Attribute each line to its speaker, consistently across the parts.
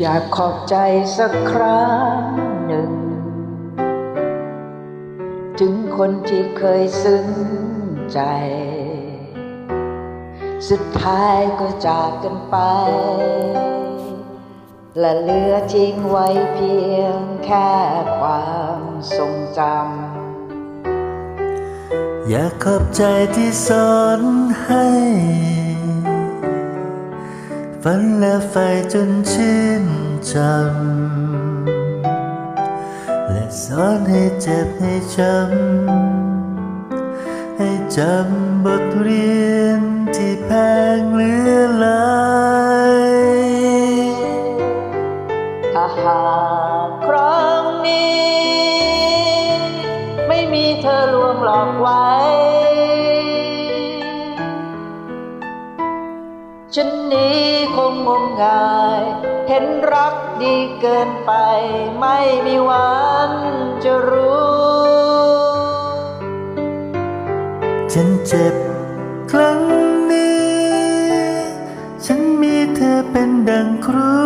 Speaker 1: อยากขอบใจสักครั้งหนึ่ง ถึงคนที่เคยซึ้งใจ สุดท้ายก็จากกันไป และเหลือทิ้งไว้เพียงแค่ความทรงจำ
Speaker 2: อยากขอบใจที่สอนให้ ฝันและไฟจนชื่นจำและสอนให้เจ็บให้จำให้จำบทเรียนที่แพงเหลือหลาย
Speaker 1: ถ้าหากครั้งนี้ ไม่มีเธอลวงหลอกไว้ ฉันนี้คงงมงาย เห็นรักดีเกินไป ไม่มีวันจะรู้
Speaker 2: ฉันเจ็บครั้งนี้ ฉันมีเธอเป็นดังครู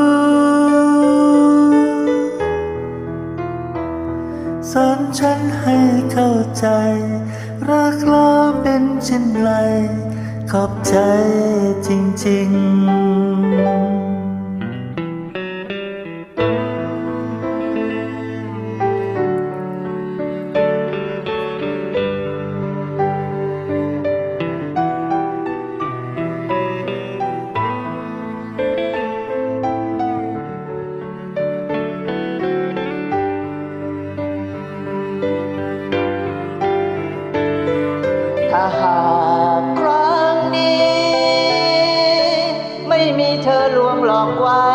Speaker 2: สอนฉันให้เข้าใจ รักเราเป็นเช่นไร ขอบใจจริง ๆ
Speaker 1: อลวงหลอกไว้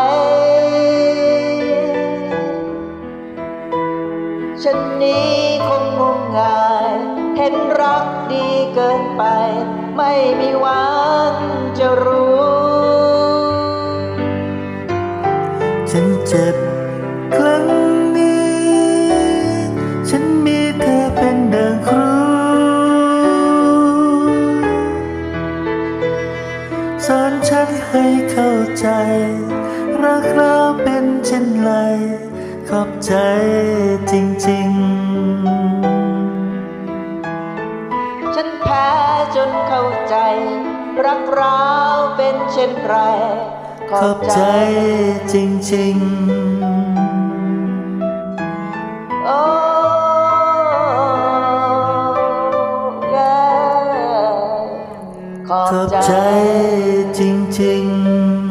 Speaker 1: ฉันนี้คงงมงาย เห็นรักดีเกินไป ไม่มีวันจะรู้
Speaker 2: ฉันเจ็บครั้งนี้ ฉันมีเธอเป็นดังครูสอนฉันให้เข้า ใจ รักเราเป็นเช่นไร ขอบใจจริง
Speaker 1: ฉันแพ้จนเข้าใจ รักเราเป็นเช่นไร
Speaker 2: ขอบใจจริง
Speaker 1: โอ้ยขอ
Speaker 2: ๆขอ
Speaker 1: บใจ
Speaker 2: ใจจริง ๆ